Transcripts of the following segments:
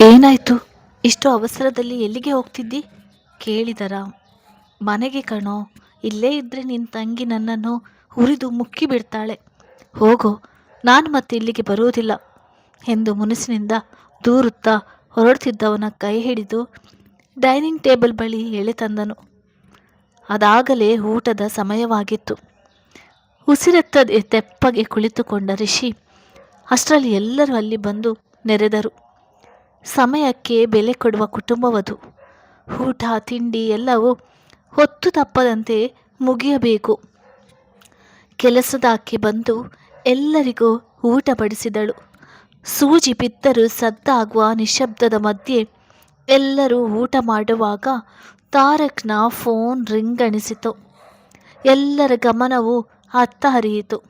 ಏನಾಯ್ತು? ಇಷ್ಟು ಅವಸರದಲ್ಲಿ ಎಲ್ಲಿಗೆ ಹೋಗ್ತಿದ್ದಿ? ಕೇಳಿದರ ಮನೆಗೆ ಕಣೋ, ಇಲ್ಲೇ ಇದ್ದರೆ ನಿನ್ನ ತಂಗಿ ನನ್ನನ್ನು ಹುರಿದು ಮುಕ್ಕಿ ಬಿಡ್ತಾಳೆ. ಹೋಗೋ, ನಾನು ಮತ್ತೆ ಇಲ್ಲಿಗೆ ಬರುವುದಿಲ್ಲ ಎಂದು ಮುನಸಿನಿಂದ ದೂರುತ್ತಾ ಹೊರಡ್ತಿದ್ದವನ ಕೈ ಹಿಡಿದು ಡೈನಿಂಗ್ ಟೇಬಲ್ ಬಳಿ ಎಳೆ ತಂದನು. ಅದಾಗಲೇ ಊಟದ ಸಮಯವಾಗಿತ್ತು. ಉಸಿರೆತ್ತದೆ ತೆಪ್ಪಗೆ ಕುಳಿತುಕೊಂಡ ರಿಷಿ ಅಷ್ಟರಲ್ಲಿ ಎಲ್ಲರೂ ಅಲ್ಲಿ ಬಂದು ನೆರೆದರು. ಸಮಯಕ್ಕೆ ಬೆಲೆ ಕೊಡುವ ಕುಟುಂಬವದು. ಊಟ, ತಿಂಡಿ ಎಲ್ಲವೂ ಹೊತ್ತು ತಪ್ಪದಂತೆ ಮುಗಿಯಬೇಕು. ಕೆಲಸದಾಕೆ ಬಂದು ಎಲ್ಲರಿಗೂ ಊಟ ಬಡಿಸಿದಳು. ಸೂಜಿ ಬಿದ್ದರೂ ಸದ್ದಾಗುವ ನಿಶಬ್ದದ ಮಧ್ಯೆ ಎಲ್ಲರೂ ಊಟ ಮಾಡುವಾಗ ತಾರಕ್ನ ಫೋನ್ ರಿಂಗ್ ಅಣಿಸಿತು ಎಲ್ಲರ ಗಮನವು ಅತ್ತ ಹರಿಯಿತು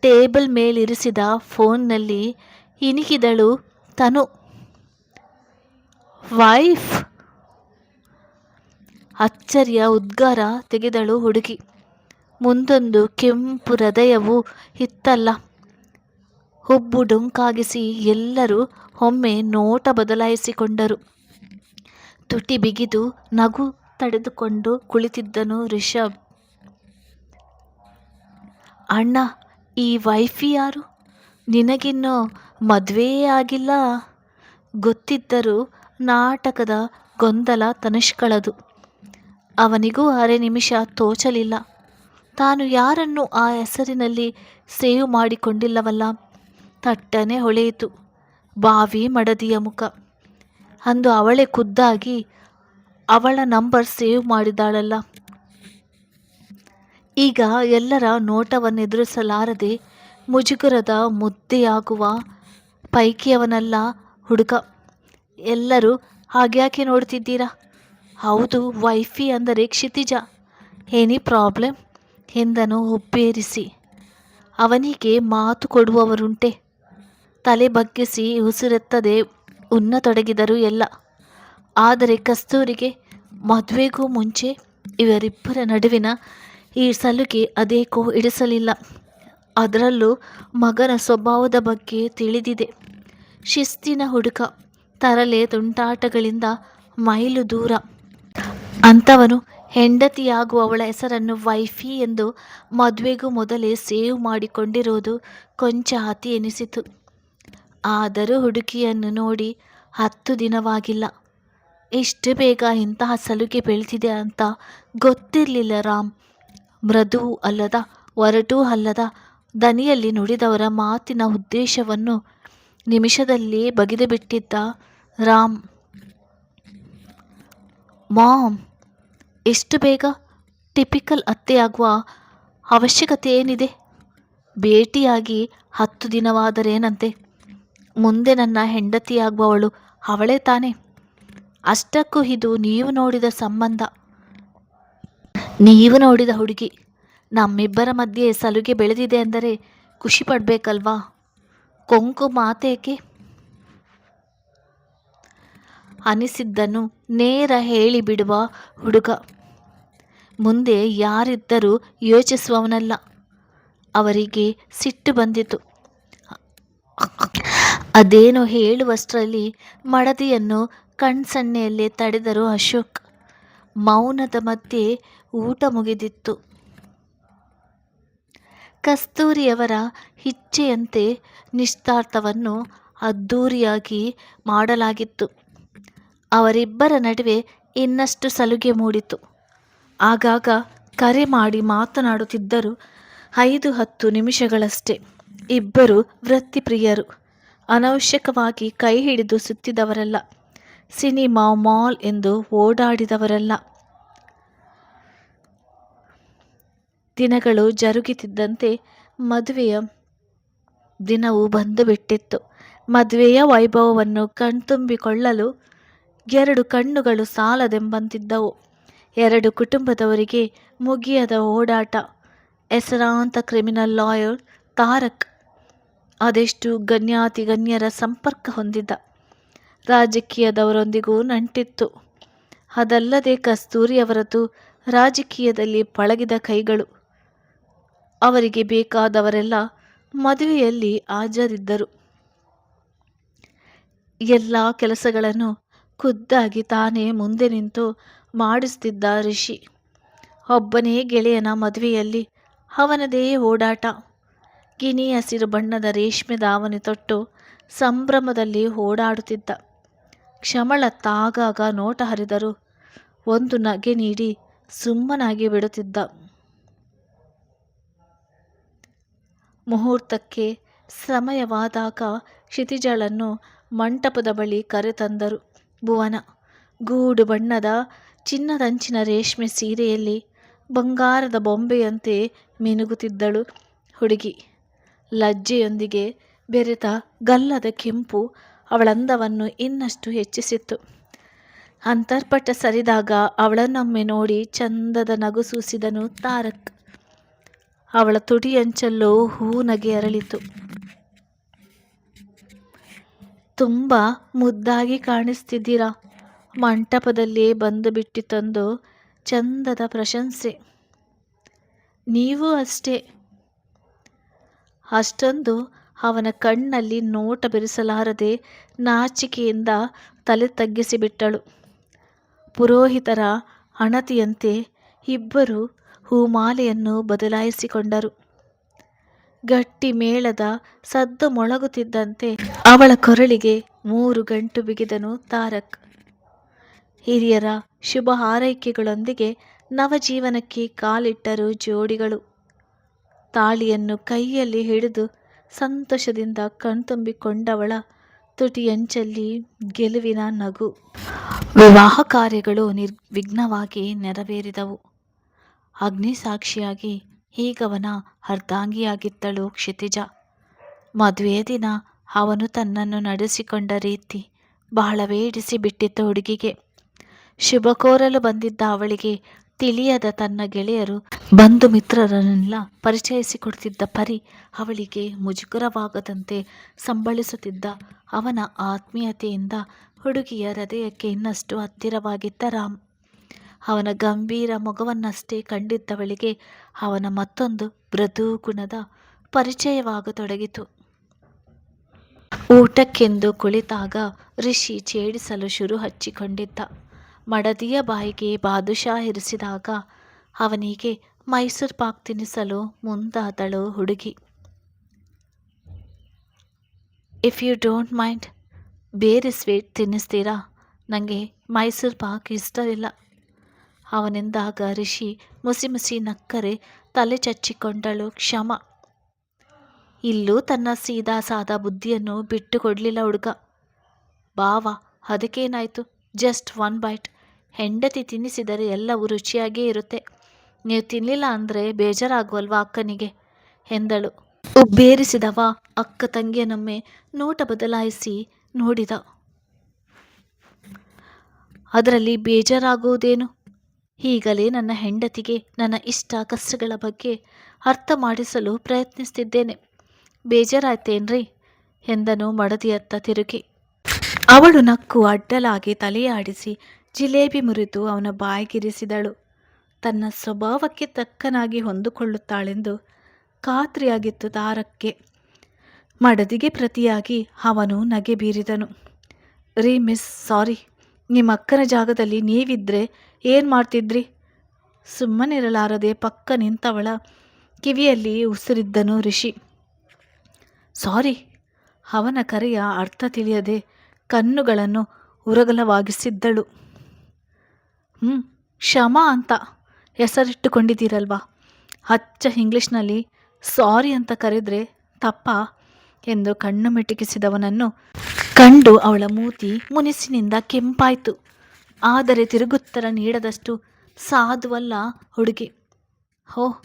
ಟೇಬಲ್ ಮೇಲಿರಿಸಿದ ಫೋನ್ನಲ್ಲಿ ಇಣಿಕಿದಳು ತನು. ವೈಫ್ ಅಚ್ಚರಿಯ ಉದ್ಗಾರ ತೆಗೆದಳು ಹುಡುಗಿ. ಮುಂದೊಂದು ಕೆಂಪು ಹೃದಯವು ಇತ್ತಲ್ಲ ಹುಬ್ಬು ಡೊಂಕಾಗಿಸಿ ಎಲ್ಲರೂ ಒಮ್ಮೆ ನೋಟ ಬದಲಾಯಿಸಿಕೊಂಡರು. ತುಟಿ ಬಿಗಿದು ನಗು ತಡೆದುಕೊಂಡು ಕುಳಿತಿದ್ದನು ರಿಷಬ್. ಅಣ್ಣ, ಈ ವೈಫಿ ಯಾರು? ನಿನಗಿನ್ನೂ ಮದುವೆಯೇ ಆಗಿಲ್ಲ? ಗೊತ್ತಿದ್ದರೂ ನಾಟಕದ ಗೊಂದಲ ತನಿಷ್ಕಳದು. ಅವನಿಗೂ ಅರೆ ನಿಮಿಷ ತೋಚಲಿಲ್ಲ. ತಾನು ಯಾರನ್ನು ಆ ಹೆಸರಿನಲ್ಲಿ ಸೇವ್ ಮಾಡಿಕೊಂಡಿಲ್ಲವಲ್ಲ? ತಟ್ಟನೆ ಹೊಳೆಯಿತು. ಬಾವಿ ಮಡದಿಯ ಮುಖ. ಅಂದು ಅವಳೆ ಖುದ್ದಾಗಿ ಅವಳ ನಂಬರ್ ಸೇವ್ ಮಾಡಿದಾಳಲ್ಲ ಈಗ ಎಲ್ಲರ ನೋಟವನ್ನೆದುರಿಸಲಾರದೆ ಮುಜುಗರದ ಮುದ್ದೆಯಾಗುವ ಪೈಕಿಯವನಲ್ಲ ಹುಡುಗ. ಎಲ್ಲರೂ ಹಾಗ್ಯಾಕೆ ನೋಡ್ತಿದ್ದೀರಾ? ಹೌದು, ವೈಫಿ ಅಂದರೆ ಕ್ಷಿತಿಜ. ಏನಿ ಪ್ರಾಬ್ಲಮ್? ಎಂದನು ಒಬ್ಬೇರಿಸಿ ಅವನಿಗೆ ಮಾತು ಕೊಡುವವರುಂಟೆ. ತಲೆ ಬಗ್ಗಿಸಿ ಉಸಿರೆತ್ತದೆ ಉನ್ನತೊಡಗಿದರು ಎಲ್ಲ. ಆದರೆ ಕಸ್ತೂರಿಗೆ ಮದುವೆಗೂ ಮುಂಚೆ ಇವರಿಬ್ಬರ ನಡುವಿನ ಈ ಸಲುಗೆ ಅದೇಕೋ ಇಡಿಸಲಿಲ್ಲ ಅದರಲ್ಲೂ ಮಗನ ಸ್ವಭಾವದ ಬಗ್ಗೆ ತಿಳಿದಿದೆ. ಶಿಸ್ತಿನ ಹುಡುಗ ತರಲೆ ತುಂಟಾಟಗಳಿಂದ ಮೈಲು ದೂರ. ಅಂಥವನು ಹೆಂಡತಿಯಾಗುವವಳ ಹೆಸರನ್ನು ವೈಫಿ ಎಂದು ಮದುವೆಗೂ ಮೊದಲೇ ಸೇವ್ ಮಾಡಿಕೊಂಡಿರುವುದು ಕೊಂಚ ಅತಿ ಎನಿಸಿತು. ಆದರೂ ಹುಡುಕಿಯನ್ನು ನೋಡಿ ಹತ್ತು ದಿನವಾಗಿಲ್ಲ. ಇಷ್ಟು ಬೇಗ ಇಂತಹ ಸಲುಗೆ ಬೆಳೆದಿದೆ ಅಂತ ಗೊತ್ತಿರಲಿಲ್ಲ ರಾಮ್. ಮೃದು ಅಲ್ಲದ, ಒರಟೂ ಅಲ್ಲದ, ದನಿಯಲ್ಲಿ ನುಡಿದವರ ಮಾತಿನ ಉದ್ದೇಶವನ್ನು ನಿಮಿಷದಲ್ಲಿ ಬಗೆದು ಬಿಟ್ಟಿದ್ದ ರಾಮ್, ಮಾಮ್, ಎಷ್ಟು ಬೇಗ ಟಿಪಿಕಲ್ ಅತ್ತೆಯಾಗುವ ಅವಶ್ಯಕತೆ ಏನಿದೆ? ಭೇಟಿಯಾಗಿ ಹತ್ತು ದಿನವಾದರೇನಂತೆ? ಮುಂದೆ ನನ್ನ ಹೆಂಡತಿಯಾಗುವವಳು ಅವಳೇ ತಾನೆ? ಅಷ್ಟಕ್ಕೂ ಇದು ನೀವು ನೋಡಿದ ಸಂಬಂಧ. ನೀವು ನೋಡಿದ ಹುಡುಗಿ ನಮ್ಮಿಬ್ಬರ ಮಧ್ಯೆ ಸಲುಗೆ ಬೆಳೆದಿದೆ ಅಂದರೆ ಖುಷಿ ಪಡಬೇಕಲ್ವಾ? ಕೊಂಕು ಮಾತೇಕೆ? ಅನಿಸಿದ್ದನ್ನು ನೇರ ಹೇಳಿಬಿಡುವ ಹುಡುಗ. ಮುಂದೆ ಯಾರಿದ್ದರೂ ಯೋಚಿಸುವವನಲ್ಲ. ಅವರಿಗೆ ಸಿಟ್ಟು ಬಂದಿತು. ಅದೇನೋ ಹೇಳುವಷ್ಟರಲ್ಲಿ ಮಡದಿಯನ್ನು ಕಣ್ಸಣ್ಣೆಯಲ್ಲೇ ತಡೆದರು ಅಶೋಕ್. ಮೌನದ ಮಧ್ಯೆ ಊಟ ಮುಗಿದಿತ್ತು. ಕಸ್ತೂರಿಯವರ ಇಚ್ಛೆಯಂತೆ ನಿಶ್ಚಿತಾರ್ಥವನ್ನು ಅದ್ಧೂರಿಯಾಗಿ ಮಾಡಲಾಗಿತ್ತು. ಅವರಿಬ್ಬರ ನಡುವೆ ಇನ್ನಷ್ಟು ಸಲುಗೆ ಮೂಡಿತು. ಆಗಾಗ ಕರೆ ಮಾಡಿ ಮಾತನಾಡುತ್ತಿದ್ದರು ಐದು ಹತ್ತು ನಿಮಿಷಗಳಷ್ಟೇ. ಇಬ್ಬರು ವೃತ್ತಿಪ್ರಿಯರು. ಅನವಶ್ಯಕವಾಗಿ ಕೈ ಹಿಡಿದು ಸುತ್ತಿದವರಲ್ಲ. ಸಿನಿಮಾ ಮಾಲ್ ಎಂದು ಓಡಾಡಿದವರಲ್ಲ. ದಿನಗಳು ಜರುಗಿತಿದ್ದಂತೆ ಮದುವೆಯ ದಿನವು ಬಂದು ಬಿಟ್ಟಿತ್ತು ಮದುವೆಯ ವೈಭವವನ್ನು ಕಣ್ತುಂಬಿಕೊಳ್ಳಲು ಎರಡು ಕಣ್ಣುಗಳು ಸಾಲದೆಂಬಂತಿದ್ದವು. ಎರಡು ಕುಟುಂಬದವರಿಗೆ ಮುಗಿಯದ ಓಡಾಟ. ಹೆಸರಾಂತ ಕ್ರಿಮಿನಲ್ ಲಾಯರ್ ತಾರಕ್ ಅದೆಷ್ಟು ಗಣ್ಯಾತಿ ಗಣ್ಯರ ಸಂಪರ್ಕ ಹೊಂದಿದ್ದ. ರಾಜಕೀಯದವರೊಂದಿಗೂ ನಂಟಿತ್ತು. ಅದಲ್ಲದೆ ಕಸ್ತೂರಿಯವರದು ರಾಜಕೀಯದಲ್ಲಿ ಪಳಗಿದ ಕೈಗಳು. ಅವರಿಗೆ ಬೇಕಾದವರೆಲ್ಲ ಮದುವೆಯಲ್ಲಿ ಹಾಜರಿದ್ದರು. ಎಲ್ಲ ಕೆಲಸಗಳನ್ನು ಖುದ್ದಾಗಿ ತಾನೇ ಮುಂದೆ ನಿಂತು ಮಾಡಿಸ್ತಿದ್ದ ಋಷಿ ಒಬ್ಬನೇ ಗೆಳೆಯನ ಮದುವೆಯಲ್ಲಿ ಅವನದೇ ಓಡಾಟ. ಗಿನಿ ಹಸಿರು ಬಣ್ಣದ ರೇಷ್ಮೆ ದಾವಣಿ ತೊಟ್ಟು ಸಂಭ್ರಮದಲ್ಲಿ ಓಡಾಡುತ್ತಿದ್ದ. ಕ್ಷಮಳತ್ತಾಗಾಗ ನೋಟ ಹರಿದರು ಒಂದು ನಗೆ ನೀಡಿ ಸುಮ್ಮನಾಗಿ ಬಿಡುತ್ತಿದ್ದ. ಮುಹೂರ್ತಕ್ಕೆ ಸಮಯವಾದಾಗ ಕ್ಷಿತಿಜಳನ್ನು ಮಂಟಪದ ಬಳಿ ಕರೆತಂದರು. ಭುವನ ಗೂಡು ಬಣ್ಣದ ಚಿನ್ನದಂಚಿನ ರೇಷ್ಮೆ ಸೀರೆಯಲ್ಲಿ ಬಂಗಾರದ ಬೊಂಬೆಯಂತೆ ಮಿನುಗುತ್ತಿದ್ದಳು. ಹುಡುಗಿ ಲಜ್ಜೆಯೊಂದಿಗೆ ಬೆರೆತ ಗಲ್ಲದ ಕೆಂಪು ಅವಳಂದವನ್ನು ಇನ್ನಷ್ಟು ಹೆಚ್ಚಿಸಿತ್ತು. ಅಂತರ್ಪಟ ಸರಿದಾಗ ಅವಳನ್ನೊಮ್ಮೆ ನೋಡಿ ಚಂದದ ನಗು ಸೂಸಿದನು ತಾರಕ್. ಅವಳ ತುಟಿಯಂಚಲ್ಲೂ ಹೂ ನಗೆ ಅರಳಿತು. ತುಂಬ ಮುದ್ದಾಗಿ ಕಾಣಿಸ್ತಿದ್ದೀರಾ? ಮಂಟಪದಲ್ಲಿ ಬಂದು ಬಿಟ್ಟಿತಂದು ಚಂದದ ಪ್ರಶಂಸೆ. ನೀವು ಅಷ್ಟೇ. ಅಷ್ಟೊಂದು ಅವನ ಕಣ್ಣಲ್ಲಿ ನೋಟ ಬೆರೆಸಲಾರದೆ ನಾಚಿಕೆಯಿಂದ ತಲೆ ತಗ್ಗಿಸಿಬಿಟ್ಟಳು. ಪುರೋಹಿತರ ಅಣತಿಯಂತೆ ಇಬ್ಬರು ಹೂಮಾಲೆಯನ್ನು ಬದಲಾಯಿಸಿಕೊಂಡರು. ಗಟ್ಟಿ ಮೇಳದ ಸದ್ದು ಮೊಳಗುತ್ತಿದ್ದಂತೆ ಅವಳ ಕೊರಳಿಗೆ ಮೂರು ಗಂಟು ಬಿಗಿದನು ತಾರಕ್. ಹಿರಿಯರ ಶುಭ ಹಾರೈಕೆಗಳೊಂದಿಗೆ ನವಜೀವನಕ್ಕೆ ಕಾಲಿಟ್ಟರು ಜೋಡಿಗಳು. ತಾಳಿಯನ್ನು ಕೈಯಲ್ಲಿ ಹಿಡಿದು ಸಂತೋಷದಿಂದ ಕಣ್ತುಂಬಿಕೊಂಡವಳ ತುಟಿಯಂಚಲ್ಲಿ ಗೆಲುವಿನ ನಗು. ವಿವಾಹ ಕಾರ್ಯಗಳು ನಿರ್ವಿಘ್ನವಾಗಿ ನೆರವೇರಿದವು. ಅಗ್ನಿಸಾಕ್ಷಿಯಾಗಿ ಈಗವನ ಅರ್ಧಾಂಗಿಯಾಗಿದ್ದಳು ಕ್ಷಿತಿಜ. ಮದುವೆಯ ದಿನ ಅವನು ತನ್ನನ್ನು ನಡೆಸಿಕೊಂಡ ರೀತಿ ಬಹಳವೇ ಇಡಿಸಿ ಬಿಟ್ಟಿತ್ತು ಹುಡುಗಿಗೆ. ಶುಭ ಕೋರಲು ಬಂದಿದ್ದ ಅವಳಿಗೆ ತಿಳಿಯದ ತನ್ನ ಗೆಳೆಯರು ಬಂಧು ಮಿತ್ರರನ್ನೆಲ್ಲ ಪರಿಚಯಿಸಿಕೊಡ್ತಿದ್ದ ಪರಿ ಅವಳಿಗೆ ಮುಜುಗರವಾಗದಂತೆ ಸಂಬಳಿಸುತ್ತಿದ್ದ ಅವನ ಆತ್ಮೀಯತೆಯಿಂದ ಹುಡುಗಿಯ ಹೃದಯಕ್ಕೆ ಇನ್ನಷ್ಟು ಹತ್ತಿರವಾಗಿದ್ದ ರಾಮ್. ಅವನ ಗಂಭೀರ ಮೊಗವನ್ನಷ್ಟೇ ಕಂಡಿದ್ದವಳಿಗೆ ಅವನ ಮತ್ತೊಂದು ಮೃದು ಗುಣದ ಪರಿಚಯವಾಗತೊಡಗಿತು. ಊಟಕ್ಕೆಂದು ಕುಳಿತಾಗ ಋಷಿ ಛೇಡಿಸಲು ಶುರು ಹಚ್ಚಿಕೊಂಡಿದ್ದ. ಮಡದಿಯ ಬಾಯಿಗೆ ಬಾದುಷಾ ಇರಿಸಿದಾಗ ಅವನಿಗೆ ಮೈಸೂರು ಪಾಕ್ ತಿನ್ನಿಸಲು ಮುಂದಾದಳು ಹುಡುಗಿ. ಇಫ್ ಯು ಡೋಂಟ್ ಮೈಂಡ್ ಬೇರೆ ಸ್ವೀಟ್ ತಿನ್ನಿಸ್ತೀರಾ? ನನಗೆ ಮೈಸೂರು ಪಾಕ್ ಇಷ್ಟವಿಲ್ಲ ಅವನೆಂದಾಗ ಋಷಿ ಮುಸಿ ಮುಸಿ ನಕ್ಕರೆ ತಲೆ ಚಚ್ಚಿಕೊಂಡಳು ಕ್ಷಮ. ಇಲ್ಲೂ ತನ್ನ ಸೀದಾ ಸಾದಾ ಬುದ್ಧಿಯನ್ನು ಬಿಟ್ಟು ಕೊಡಲಿಲ್ಲ ಹುಡುಗ. ಬಾವ, ಅದಕ್ಕೇನಾಯಿತು? Just one byte. ಹೆಂಡತಿ ತಿನ್ನಿಸಿದರೆ ಎಲ್ಲವೂ ರುಚಿಯಾಗೇ ಇರುತ್ತೆ. ನೀವು ತಿನ್ನಲಿಲ್ಲ ಅಂದರೆ ಬೇಜಾರಾಗುವಲ್ವಾ ಅಕ್ಕನಿಗೆ? ಎಂದಳು. ಉಬ್ಬೇರಿಸಿದವ ಅಕ್ಕ ತಂಗಿಯನೊಮ್ಮೆ ನೋಟ ಬದಲಾಯಿಸಿ ನೋಡಿದ. ಅದರಲ್ಲಿ ಬೇಜಾರಾಗುವುದೇನು? ಈಗಲೇ ನನ್ನ ಹೆಂಡತಿಗೆ ನನ್ನ ಇಷ್ಟ ಕಷ್ಟಗಳ ಬಗ್ಗೆ ಅರ್ಥ ಮಾಡಿಸಲು ಪ್ರಯತ್ನಿಸ್ತಿದ್ದೇನೆ. ಬೇಜಾರಾಯ್ತೇನ್ರಿ? ಎಂದನು ಮಡದಿಯತ್ತ ತಿರುಗಿ. ಅವಳು ನಕ್ಕು ಅಡ್ಡಲಾಗಿ ತಲೆಯಾಡಿಸಿ ಜಿಲೇಬಿ ಮುರಿದು ಅವನ ಬಾಯಿಗಿರಿಸಿದಳು. ತನ್ನ ಸ್ವಭಾವಕ್ಕೆ ತಕ್ಕನಾಗಿ ಹೊಂದಿಕೊಳ್ಳುತ್ತಾಳೆಂದು ಖಾತ್ರಿಯಾಗಿತ್ತು ತಾರಕ್ಕೆ. ಮಡದಿಗೆ ಪ್ರತಿಯಾಗಿ ಅವನು ನಗೆ ಬೀರಿದನು. ರೀ ಮಿಸ್, ಸಾರಿ. ನಿಮ್ಮ ಅಕ್ಕನ ಜಾಗದಲ್ಲಿ ನೀವಿದ್ರೆ ಏನು ಮಾಡ್ತಿದ್ರಿ? ಸುಮ್ಮನಿರಲಾರದೆ ಪಕ್ಕ ನಿಂತವಳ ಕಿವಿಯಲ್ಲಿ ಉಸಿರಿದ್ದನು ಋಷಿ ಸಾರಿ, ಅವನ ಕರೆಯ ಅರ್ಥ ತಿಳಿಯದೆ ಕಣ್ಣುಗಳನ್ನು ಉರಗಲವಾಗಿಸಿದ್ದಳು. ಹ್ಞೂ ಕ್ಷಮ ಅಂತ ಹೆಸರಿಟ್ಟುಕೊಂಡಿದ್ದೀರಲ್ವಾ? ಹಚ್ಚ ಇಂಗ್ಲೀಷ್ನಲ್ಲಿ ಸಾರಿ ಅಂತ ಕರೆದರೆ ತಪ್ಪ? ಎಂದು ಕಣ್ಣು ಮಿಟುಕಿಸಿದವನನ್ನು ಕಂಡು ಅವಳ ಮೂತಿ ಮುನಿಸಿನಿಂದ ಕೆಂಪಾಯಿತು. ಆದರೆ ತಿರುಗುತ್ತರ ನೀಡದಷ್ಟು ಸಾಧುವಲ್ಲ ಹುಡುಗಿ. ಹೋ,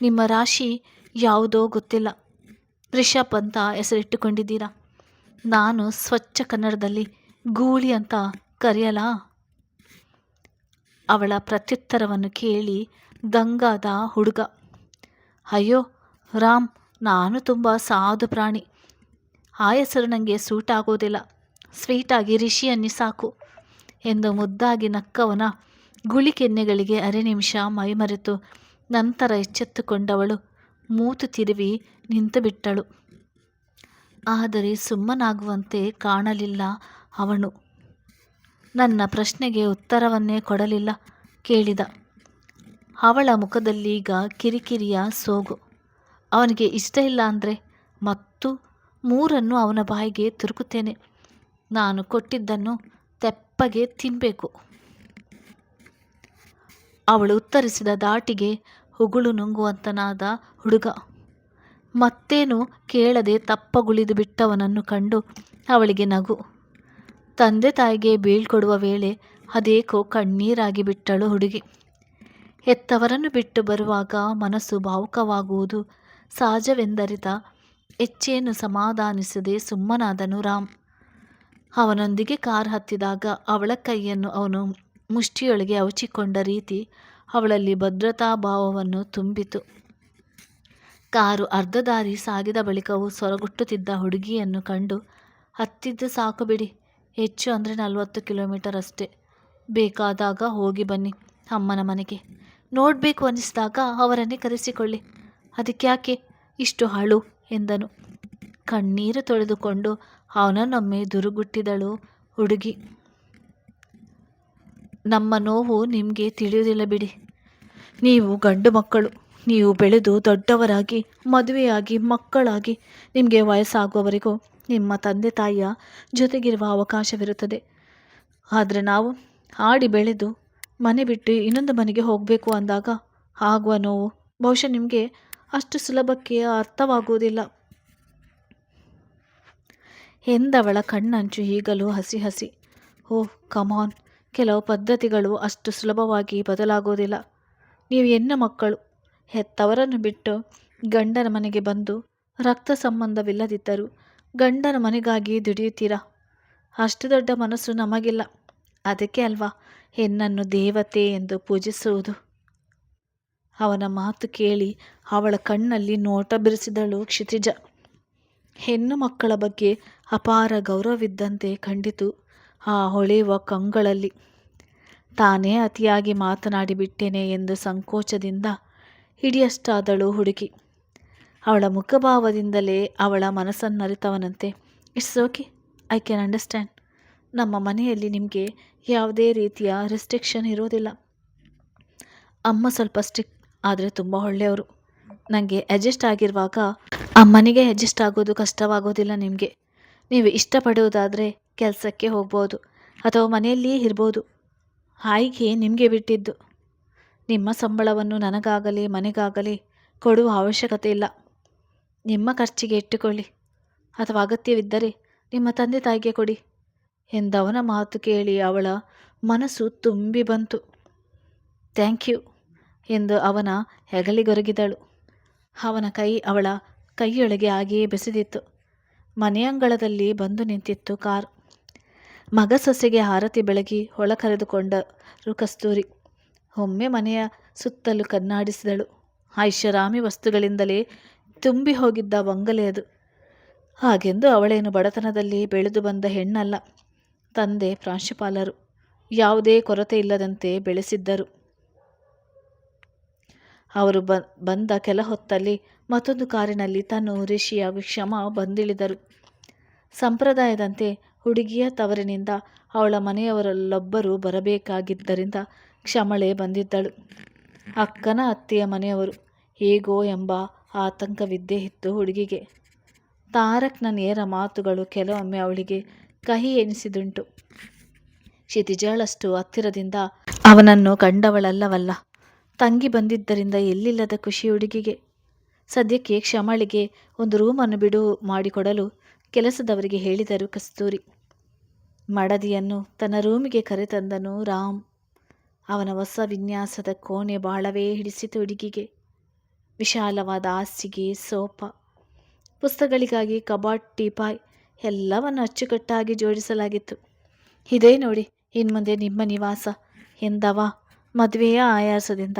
ನಿಮ್ಮ ರಾಶಿ ಯಾವುದೋ ಗೊತ್ತಿಲ್ಲ. ರಿಷಬ್ ಅಂತ ಹೆಸರಿಟ್ಟುಕೊಂಡಿದ್ದೀರಾ? ನಾನು ಸ್ವಚ್ಛ ಕನ್ನಡದಲ್ಲಿ ಗೂಳಿ ಅಂತ ಕರೆಯಲ? ಅವಳ ಪ್ರತ್ಯುತ್ತರವನ್ನು ಕೇಳಿ ದಂಗಾದ ಹುಡುಗ. ಅಯ್ಯೋ, ರಾಮ್, ನಾನು ತುಂಬ ಸಾಧು ಪ್ರಾಣಿ. ಆ ಹೆಸರು ನನಗೆ ಸೂಟ್ ಆಗೋದಿಲ್ಲ. ಸ್ವೀಟಾಗಿ ರಿಷಿ ಅನ್ನಿ ಸಾಕು ಎಂದು ಮುದ್ದಾಗಿ ನಕ್ಕವನ ಗುಳಿಕೆನ್ನೆಗಳಿಗೆ ಅರೆ ನಿಮಿಷ ಮೈಮರೆತು ನಂತರ ಎಚ್ಚೆತ್ತುಕೊಂಡವಳು. ಮೂತು ತಿರುವಿ ನಿಂತುಬಿಟ್ಟಳು. ಆದರೆ ಸುಮ್ಮನಾಗುವಂತೆ ಕಾಣಲಿಲ್ಲ ಅವನು. ನನ್ನ ಪ್ರಶ್ನೆಗೆ ಉತ್ತರವನ್ನೇ ಕೊಡಲಿಲ್ಲ ಕೇಳಿದ. ಅವಳ ಮುಖದಲ್ಲೀಗ ಕಿರಿಕಿರಿಯ ಸೋಗು. ಅವನಿಗೆ ಇಷ್ಟ ಇಲ್ಲ ಅಂದರೆ ಮೂರನ್ನು ಅವನ ಬಾಯಿಗೆ ತುರುಕುತ್ತೇನೆ. ನಾನು ಕೊಟ್ಟಿದ್ದನ್ನು ತೆಪ್ಪಗೆ ತಿನ್ನಬೇಕು ಅವಳು ಉತ್ತರಿಸಿದ ದಾಟಿಗೆ ಹುಗುಳು ನುಂಗುವಂತನಾದ ಹುಡುಗ, ಮತ್ತೇನು ಕೇಳದೆ ತಪ್ಪಗುಳಿದು ಬಿಟ್ಟವನನ್ನು ಕಂಡು ಅವಳಿಗೆ ನಗು. ತಂದೆ ತಾಯಿಗೆ ಬೀಳ್ಕೊಡುವ ವೇಳೆ ಅದೇಕೋ ಕಣ್ಣೀರಾಗಿ ಬಿಟ್ಟಳು ಹುಡುಗಿ. ಹೆತ್ತವರನ್ನು ಬಿಟ್ಟು ಬರುವಾಗ ಮನಸ್ಸು ಭಾವುಕವಾಗುವುದು ಸಹಜವೆಂದರಿತ ಹೆಚ್ಚೇನು ಸಮಾಧಾನಿಸದೆ ಸುಮ್ಮನಾದನು ರಾಮ್. ಅವನೊಂದಿಗೆ ಕಾರ್ ಹತ್ತಿದಾಗ ಅವಳ ಕೈಯನ್ನು ಅವನು ಮುಷ್ಟಿಯೊಳಗೆ ಅವಚಿಕೊಂಡ ರೀತಿ ಅವಳಲ್ಲಿ ಭದ್ರತಾ ಭಾವವನ್ನು ತುಂಬಿತು. ಕಾರು ಅರ್ಧ ದಾರಿ ಸಾಗಿದ ಬಳಿಕವೂ ಸೊರಗುಟ್ಟುತ್ತಿದ್ದ ಹುಡುಗಿಯನ್ನು ಕಂಡು, ಹತ್ತಿದ್ದು ಸಾಕು ಬಿಡಿ, ಹೆಚ್ಚು ಅಂದರೆ ನಲವತ್ತು ಕಿಲೋಮೀಟರ್ ಅಷ್ಟೇ. ಬೇಕಾದಾಗ ಹೋಗಿ ಬನ್ನಿ ಅಮ್ಮನ ಮನೆಗೆ. ನೋಡಬೇಕು ಅನ್ನಿಸಿದಾಗ ಅವರನ್ನೇ ಕರೆಸಿಕೊಳ್ಳಿ. ಅದಕ್ಕೆ ಯಾಕೆ ಇಷ್ಟು ಹಾಳು. ಎಂದನು. ಕಣ್ಣೀರು ತೊಳೆದುಕೊಂಡು ಅವನನ್ನೊಮ್ಮೆ ದುರುಗುಟ್ಟಿದಳು ಹುಡುಗಿ. ನಮ್ಮ ನೋವು ನಿಮಗೆ ತಿಳಿಯುವುದಿಲ್ಲ ಬಿಡಿ. ನೀವು ಗಂಡು ಮಕ್ಕಳು. ನೀವು ಬೆಳೆದು ದೊಡ್ಡವರಾಗಿ, ಮದುವೆಯಾಗಿ, ಮಕ್ಕಳಾಗಿ ನಿಮಗೆ ವಯಸ್ಸಾಗುವವರೆಗೂ ನಿಮ್ಮ ತಂದೆ ತಾಯಿಯ ಜೊತೆಗಿರುವ ಅವಕಾಶವಿರುತ್ತದೆ. ಆದರೆ ನಾವು ಆಡಿ ಬೆಳೆದು ಮನೆ ಬಿಟ್ಟು ಇನ್ನೊಂದು ಮನೆಗೆ ಹೋಗಬೇಕು ಅಂದಾಗ ಆಗುವ ನೋವು ಬಹುಶಃ ನಿಮಗೆ ಅಷ್ಟು ಸುಲಭಕ್ಕೆ ಅರ್ಥವಾಗುವುದಿಲ್ಲ. ಎಂದವಳ ಕಣ್ಣಂಚು ಈಗಲೂ ಹಸಿ ಹಸಿ. ಓಹ್ ಕಮಾನ್ ಕೆಲವು ಪದ್ಧತಿಗಳು ಅಷ್ಟು ಸುಲಭವಾಗಿ ಬದಲಾಗುವುದಿಲ್ಲ. ನೀವು ಹೆಣ್ಣು ಮಕ್ಕಳು. ಹೆತ್ತವರನ್ನು ಬಿಟ್ಟು ಗಂಡನ ಮನೆಗೆ ಬಂದು ರಕ್ತ ಸಂಬಂಧವಿಲ್ಲದಿದ್ದರೂ ಗಂಡನ ಮನೆಗಾಗಿ ದುಡಿಯುತ್ತೀರಾ? ಅಷ್ಟು ದೊಡ್ಡ ಮನಸ್ಸು ನಮಗಿಲ್ಲ. ಅದಕ್ಕೆ ಅಲ್ವಾ ಹೆಣ್ಣನ್ನು ದೇವತೆ ಎಂದು ಪೂಜಿಸುವುದು? ಅವನ ಮಾತು ಕೇಳಿ ಅವಳ ಕಣ್ಣಲ್ಲಿ ನೋಟ ಬಿರಿಸಿದಳು ಕ್ಷಿತಿಜ. ಹೆಣ್ಣು ಮಕ್ಕಳ ಬಗ್ಗೆ ಅಪಾರ ಗೌರವವಿದ್ದಂತೆ ಕಂಡಿತು ಆ ಹೊಳೆಯುವ ಕಂಗಳಲ್ಲಿ. ತಾನೇ ಅತಿಯಾಗಿ ಮಾತನಾಡಿಬಿಟ್ಟೇನೆ ಎಂದು ಸಂಕೋಚದಿಂದ ಹಿಡಿಯಷ್ಟಾದಳು ಹುಡುಗಿ. ಅವಳ ಮುಖಭಾವದಿಂದಲೇ ಅವಳ ಮನಸ್ಸನ್ನರಿತವನಂತೆ it's okay, I can understand. ನಮ್ಮ ಮನೆಯಲ್ಲಿ ನಿಮಗೆ ಯಾವುದೇ ರೀತಿಯ ರೆಸ್ಟ್ರಿಕ್ಷನ್ ಇರೋದಿಲ್ಲ. ಅಮ್ಮ ಸ್ವಲ್ಪ ಸ್ಟ್ರಿಕ್ ಆದರೆ ತುಂಬ ಒಳ್ಳೆಯವರು. ನನಗೆ ಅಡ್ಜಸ್ಟ್ ಆಗಿರುವಾಗ ಅಮ್ಮನಿಗೆ ಅಡ್ಜಸ್ಟ್ ಆಗೋದು ಕಷ್ಟವಾಗೋದಿಲ್ಲ ನಿಮಗೆ. ನೀವು ಇಷ್ಟಪಡುವುದಾದರೆ ಕೆಲಸಕ್ಕೆ ಹೋಗ್ಬೋದು ಅಥವಾ ಮನೆಯಲ್ಲಿಯೇ ಇರ್ಬೋದು. ಆಯ್ಕೆ ನಿಮಗೆ ಬಿಟ್ಟಿದ್ದು. ನಿಮ್ಮ ಸಂಬಳವನ್ನು ನನಗಾಗಲಿ ಮನೆಗಾಗಲಿ ಕೊಡುವ ಅವಶ್ಯಕತೆ ಇಲ್ಲ. ನಿಮ್ಮ ಖರ್ಚಿಗೆ ಇಟ್ಟುಕೊಳ್ಳಿ. ಅಥವಾ ಅಗತ್ಯವಿದ್ದರೆ ನಿಮ್ಮ ತಂದೆ ತಾಯಿಗೆ ಕೊಡಿ ಎಂದವನ ಮಾತು ಕೇಳಿ ಅವಳ ಮನಸ್ಸು ತುಂಬಿ ಬಂತು. ಥ್ಯಾಂಕ್ ಯು ಎಂದು ಅವನ ಹೆಗಲಿಗೊರಗಿದಳು. ಅವನ ಕೈ ಅವಳ ಕೈಯೊಳಗೆ ಹಾಗೆಯೇ ಬೆಸೆದಿತ್ತು. ಮನೆಯಂಗಳದಲ್ಲಿ ಬಂದು ನಿಂತಿತ್ತು ಕಾರ್. ಮಗ ಸೊಸೆಗೆ ಆರತಿ ಬೆಳಗಿ ಹೊಳ ಕರೆದುಕೊಂಡರು ಕಸ್ತೂರಿ ಒಮ್ಮೆ ಮನೆಯ ಸುತ್ತಲೂ ಕನ್ನಾಡಿಸಿದಳು. ಐಷಾರಾಮಿ ವಸ್ತುಗಳಿಂದಲೇ ತುಂಬಿ ಹೋಗಿದ್ದ ಬಂಗಲೆ ಅದು. ಹಾಗೆಂದು ಅವಳೇನು ಬಡತನದಲ್ಲಿ ಬೆಳೆದು ಬಂದ ಹೆಣ್ಣಲ್ಲ. ತಂದೆ ಪ್ರಾಂಶುಪಾಲರು. ಯಾವುದೇ ಕೊರತೆ ಇಲ್ಲದಂತೆ ಬೆಳೆಸಿದ್ದರು. ಅವರು ಬ, ಬಂದ ಕೆಲ ಹೊತ್ತಲ್ಲಿ ಮತ್ತೊಂದು ಕಾರಿನಲ್ಲಿ ತನ್ನು ರಿಷಿಯ ವಿಷಮ ಬಂದಿಳಿದರು. ಸಂಪ್ರದಾಯದಂತೆ ಹುಡುಗಿಯ ತವರಿನಿಂದ ಅವಳ ಮನೆಯವರಲ್ಲೊಬ್ಬರು ಬರಬೇಕಾಗಿದ್ದರಿಂದ ಕ್ಷಮಳೆ ಬಂದಿದ್ದಳು. ಅಕ್ಕನ ಅತ್ತೆಯ ಮನೆಯವರು, ಹೇಗೋ ಎಂಬ ಆತಂಕವಿದ್ದೇ ಇತ್ತು ಹುಡುಗಿಗೆ. ತಾರಕ್ನ ನೇರ ಮಾತುಗಳು ಕೆಲವೊಮ್ಮೆ ಅವಳಿಗೆ ಕಹಿ ಎನಿಸಿದುಂಟು. ಕ್ಷಿತಿಜಳಷ್ಟು ಹತ್ತಿರದಿಂದ ಅವನನ್ನು ಕಂಡವಳಲ್ಲವಲ್ಲ. ತಂಗಿ ಬಂದಿದ್ದರಿಂದ ಎಲ್ಲಿಲ್ಲದ ಖುಷಿ ಹುಡುಗಿಗೆ. ಸದ್ಯಕ್ಕೆ ಕ್ಷಮಳಿಗೆ ಒಂದು ರೂಮನ್ನು ಬಿಡು ಮಾಡಿಕೊಡಲು ಕೆಲಸದವರಿಗೆ ಹೇಳಿದರು ಕಸ್ತೂರಿ. ಮಡದಿಯನ್ನು ತನ್ನ ರೂಮಿಗೆ ಕರೆತಂದನು ರಾಮ್. ಅವನ ಹೊಸ ವಿನ್ಯಾಸದ ಕೋಣೆ ಬಾಳವೇ ಹಿಡಿಸಿತು ಹುಡುಗಿಗೆ. ವಿಶಾಲವಾದ ಹಾಸಿಗೆ ಸೋಫಾ ಪುಸ್ತಕಗಳಿಗಾಗಿ ಕಬಾಟ್ ಟೀಪಾಯ್ ಎಲ್ಲವನ್ನು ಅಚ್ಚುಕಟ್ಟಾಗಿ ಜೋಡಿಸಲಾಗಿತ್ತು. ಇದೇ ನೋಡಿ, ಇನ್ಮುಂದೆ ನಿಮ್ಮ ನಿವಾಸ ಎಂದವ? ಮದುವೆಯ ಆಯಾಸದಿಂದ